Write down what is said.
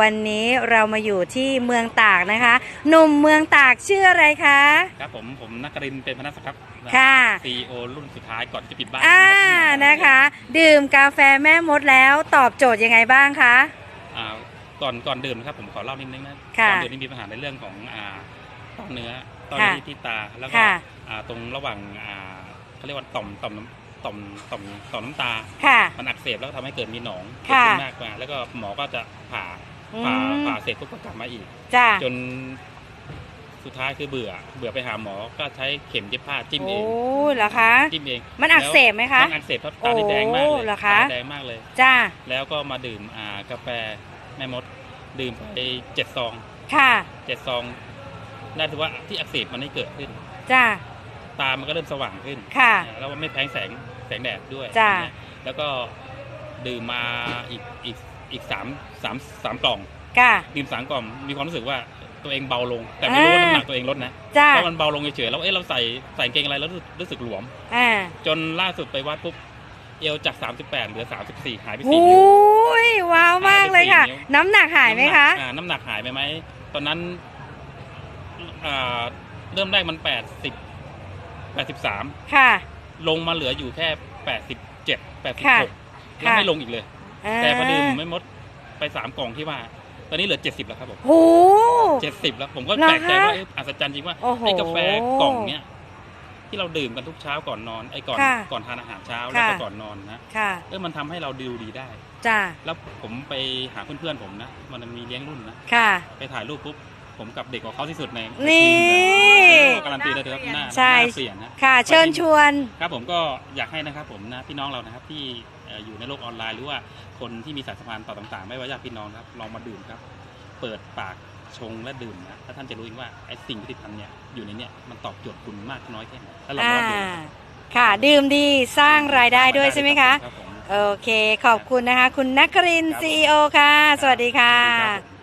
วันนี้เรามาอยู่ที่เมืองตากนะคะหนุ่มเมืองตากชื่ออะไรคะ ครับผมผมนักกรินทร์เป็นพนักงานครับค่ะ ซีโอรุ่นสุดท้ายก่อนที่จะปิดบ้านอ่านะคะ ดื่มกาแฟแม่มดแล้วตอบโจทย์ยังไงบ้างคะ อ่าก่อนก่อนดื่มนะครับผมขอเล่านิดนึงนะค่ะก่อนดื่มนี่มีปัญหาในเรื่องของอ่าต้อเนื้อต้อค่ะที่ที่ตาแล้วก็ค่ะ อ่าตรงระหว่างอ่าเขาเรียกว่าต่อมต่อมน้ำต่อมต่อมต่อมน้ำตา ค่ะ มันอักเสบแล้วก็ทำให้เกิดมีหนองค่ะเกิดขึ้นมากมาแล้วก็หมอก็จะผ่า อืผ่าม ผ่าเสร็จปุ๊บก็กลับมาอีก จ้าจนสุดท้ายคือเบื่อ เบื่อไปหาหมอก็ใช้เข็มเย็บผ้าจิ้มเอโอ้งเหรอคะ จิ้มเองมันอักเสบไหมคะมันอักเสบเพราะตาที่แดงมากเลโอ้ยเหรอคะ ตาแดงมากเลย จ้าแล้วก็มาดื่มอ่ากาแฟแม่มด ดื่มไปเจ็ดซองค่ะเจ็ดซองได้ถือว่าที่อักเสบมันไม่เกิดขึ้น จ้าตามันก็เริ่มสว่างขึ้น ค่ะอ่าแล้วมันไม่แพ้งแสงแสงแดดด้วยจ้ะ อย่างเงี้ยแล้วก็ดื่มมาอีกอีก อีกสามสามสามกล่องค่ะดื่มสามกล่องมีความรู้สึกว่าตัวเองเบาลง แต่ไม่รู้ว่าอ่า น้ำหนักตัวเองลดนะจ้าเพราะมันเบาลงเฉยๆแล้วเอ๊ะเราใส่ใส่กางเกงอะไรแล้วรู้สึกรู้สึกหลวม อ่าจนล่าสุดไปวัดปุ๊บเอวจาก 38เหลือ 34 หายไปโอ4นิ้ว้ยว้าวมากเลยค่ะ หายไปสี่นิ้ว น้ำหนักหายไหมคะน้ำนักอ่าน้ำหนักหายไปไหมตอนนั้นอ่าเริ่มแรกมัน 80 83 ค่ะ ลงมาเหลืออยู่แค่ 87ค่ะ86แล้วไม่ลงอีกเลย แต่พอดื่มไม่มดไป3กล่องที่ว่า ตอนนี้เหลือ70แล้วครับผมโอ้70แล้วผมก็เหรอแปลกใจว่าคะเอ๊ะอัศจรรย์จริงว่าโอ้โหไอ้กาแฟกล่องเนี้ยที่เราดื่มกันทุกเช้าก่อนนอนไอ้ก่อนค่ะก่อนทานอาหารเช้าแล้วก็ค่ะ ก่อนนอนนะค่ะ เออมันทำให้เราดูดีได้ จ้าแล้วผมไปหาเพื่อนๆผมนะมันมีเลี้ยงรุ่นนะค่ะ ไปถ่ายรูปปุ๊บ ผมกับเด็กกว่าเขาที่สุดในนี่ ทีมเลยการันตีเลยเถอะครับหน้าใช่หน้าเปลี่ยนนะ ค่ะ เชิญชวน ครับผมก็อยากให้นะครับผมนะพี่น้องเรานะครับที่เอ่ออยู่ในโลกออนไลน์ หรือว่าคนที่มีสายสัมพันธ์ต่อต่างๆ ไม่ว่าญาติพี่น้องครับลองมาดื่มครับ เปิดปากชงและดื่มนะถ้าท่านจะรู้เองว่าไอ้สิ่งที่ทำเนี่ยอยู่ในเนี่ยมันตอบโจทย์คุณมากน้อยแค่ไหนถ้าลองอ่า มาดื่มค่ะ ดื่มดีสร้างรายได้ด้วยใช่ไหมคะ รับผม โอเค ขอบคุณนะคะ คุณนักครินทร์ CEO ค่ะ สวัสดีค่ะครับผม